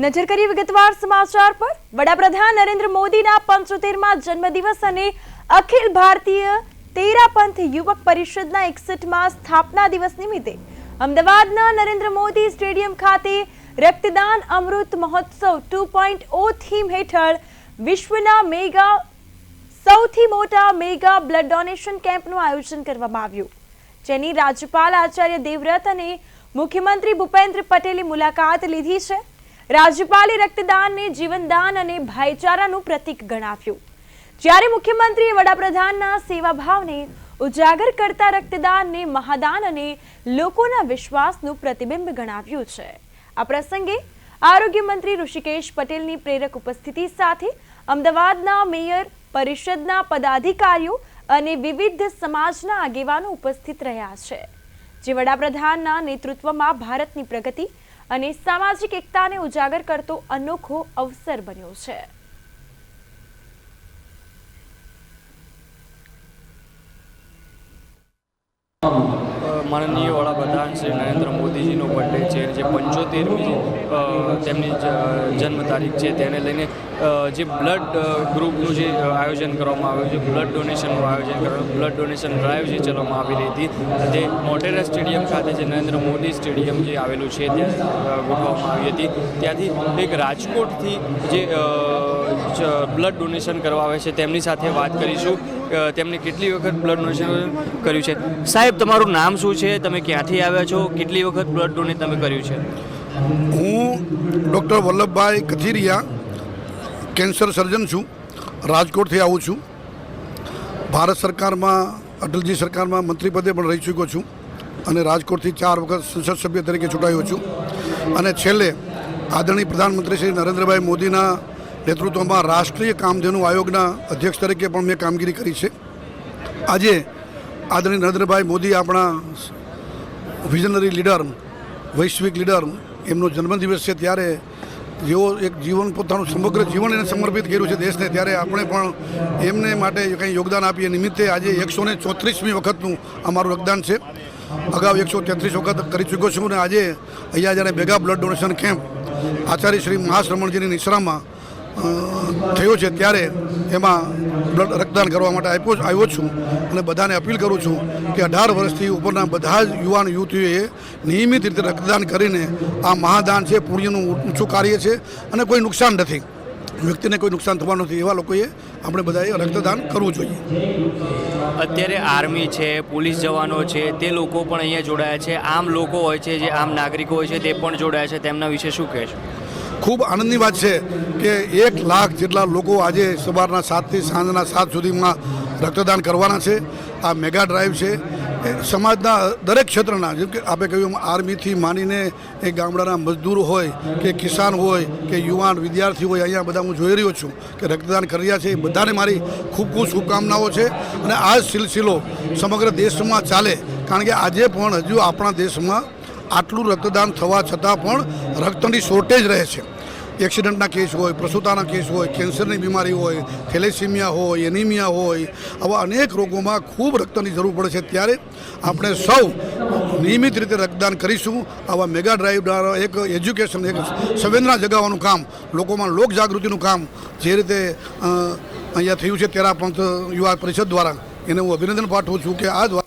નજર કરી વિગતવાર સમાચાર પર. વડાપ્રધાન નરેન્દ્ર મોદીના પંચોતેરમાં જન્મદિવસ અને અખિલ ભારતીય તેરાપંથ યુવક પરિષદના એકસઠમાં સ્થાપના દિવસ નિમિત્તે અમદાવાદના નરેન્દ્ર મોદી સ્ટેડિયમ ખાતે રક્તદાન અમૃત મહોત્સવ ટુ પોઈન્ટ ઓ થીમ હેઠળ વિશ્વના મેગા, સૌથી મોટા મેગા બ્લડ ડોનેશન કેમ્પનું આયોજન કરવામાં આવ્યું. જેની રાજ્યપાલ આચાર્ય દેવવ્રત અને મુખ્યમંત્રી ભૂપેન્દ્ર પટેલે મુલાકાત લીધી છે. રાજ્યપાલે રક્તદાનને જીવનદાન અને ભાઈચારાનું પ્રતીક ગણાવ્યું. જ્યારે મુખ્યમંત્રીએ વડાપ્રધાનના સેવાભાવને ઉજાગર કરતા રક્તદાનને મહાદાન અને લોકોના વિશ્વાસનું પ્રતિબિંબ ગણાવ્યું છે. આ પ્રસંગે આરોગ્ય મંત્રી ઋષિકેશ પટેલની પ્રેરક ઉપસ્થિતિ સાથે અમદાવાદના મેયર, પરિષદના પદાધિકારીઓ અને વિવિધ સમાજના આગેવાનો ઉપસ્થિત રહ્યા છે. જે વડાપ્રધાનના નેતૃત્વમાં ભારતની પ્રગતિ અને સામાજિક એકતાને ઉજાગર કરતો અનોખો અવસર બન્યો છે. માનનીય વડાપ્રધાન શ્રી નરેન્દ્ર મોદીજીનો બર્થડે છે. જે પંચોતેરમી તેમની જન્મ તારીખ છે. તેને લઈને જે બ્લડ ગ્રુપનું જે આયોજન કરવામાં આવ્યું છે બ્લડ ડોનેશનનું આયોજન કરવામાં બ્લડ ડોનેશન ડ્રાઈવ જે ચલાવવામાં આવી રહી હતી. તે મોટેરા સ્ટેડિયમ ખાતે જે નરેન્દ્ર મોદી સ્ટેડિયમ જે આવેલું છે, ત્યાં ગોઠવવામાં આવી હતી. ત્યાંથી એક રાજકોટથી જ- બ્લડ ડોનેશન કરવા આવે છે, તેમની સાથે વાત કરીશું. તેમણે કેટલી વખત બ્લડ ડોનેશન કર્યું છે? સાહેબ, તમારું નામ શું છે? તમે ક્યાંથી આવ્યા છો? કેટલી વખત બ્લડ ડોનેટ તમે કર્યું છે? હું doctor Vallabhbhai Kathiriya, cancer surgeon છું. રાજકોટથી આવું છું. ભારત સરકારમાં, અટલજી સરકારમાં મંત્રી પદે પણ રહી ચૂક્યો છું અને રાજકોટથી ચાર વખત સંસદ સભ્ય તરીકે ચૂંટાયો છું. અને છેલ્લે આદરણીય પ્રધાનમંત્રી શ્રી નરેન્દ્રભાઈ મોદીના નેતૃત્વમાં રાષ્ટ્રીય કામધેનુ આયોગના અધ્યક્ષ તરીકે પણ મેં કામગીરી કરી છે. આજે આદરણીય નરેન્દ્રભાઈ મોદી આપણા વિઝનરી લીડર, વૈશ્વિક લીડર, એમનો જન્મદિવસ છે ત્યારે જેઓ એક જીવન પોતાનું સમગ્ર જીવન એને સમર્પિત કર્યું છે દેશને, ત્યારે આપણે પણ એમને માટે કંઈ યોગદાન આપીએ. નિમિત્તે આજે એકસો ને ચોત્રીસમી વખતનું અમારું યોગદાન છે. અગાઉ એકસો તેત્રીસ વખત કરી ચૂક્યો છું અને આજે અહીંયા જ્યારે ભેગા blood donation camp Acharya Shri મહાશ્રમણજીની નિશ્રામાં થયો છે ત્યારે એમાં બ્લડ રક્તદાન કરવા માટે આપ્યો આવ્યો છું અને બધાને અપીલ કરું છું કે અઢાર વર્ષથી ઉપરના બધા જ યુવાન યુવતીઓએ નિયમિત રીતે રક્તદાન કરીને આ મહાદાન છે, પુણ્યનું ઊંચું કાર્ય છે અને કોઈ નુકસાન નથી. વ્યક્તિને કોઈ નુકસાન થવાનું નથી. એવા લોકોએ આપણે બધાએ રક્તદાન કરવું જોઈએ. અત્યારે આર્મી છે, પોલીસ જવાનો છે, તે લોકો પણ અહીંયા જોડાયા છે. આમ લોકો હોય છે, જે આમ નાગરિકો હોય છે, તે પણ જોડાયા છે. તેમના વિશે શું કહેશો? ખૂબ આનંદની વાત છે કે એક લાખ જેટલા લોકો આજે સવારના સાતથી સાંજના સાત સુધીમાં રક્તદાન કરવાના છે. આ મેગા ડ્રાઈવ છે. સમાજના દરેક ક્ષેત્રના, જેમ કે આપણે કહ્યું આર્મીથી માનીને એ ગામડાના મજદૂર હોય કે કિસાન હોય કે યુવાન વિદ્યાર્થી હોય, અહીંયા બધા હું જોઈ રહ્યો છું કે રક્તદાન કરી રહ્યા છે. એ બધાને મારી ખૂબ ખૂબ શુભકામનાઓ છે અને આ સિલસિલો સમગ્ર દેશમાં ચાલે. કારણ કે આજે પણ હજુ આપણા દેશમાં આટલું રક્તદાન થવા છતાં પણ રક્તની શોર્ટેજ રહે છે. એક્સિડન્ટના કેસ હોય, પ્રસૂતાના કેસ હોય કેન્સરની બીમારી હોય થેલેસીમિયા હોય એનિમિયા હોય, આવા અનેક રોગોમાં ખૂબ રક્તની જરૂર પડે છે. ત્યારે આપણે સૌ નિયમિત રીતે રક્તદાન કરીશું. આવા મેગા ડ્રાઈવ દ્વારા એક એજ્યુકેશન એક સંવેદના જગાવવાનું કામ, લોકોમાં લોક જાગૃતિનું કામ જે રીતે અહીંયા થયું છે તેરા પંથ યુવા પરિષદ દ્વારા. એને હું અભિનંદન પાઠવું છું કે આ દ્વારા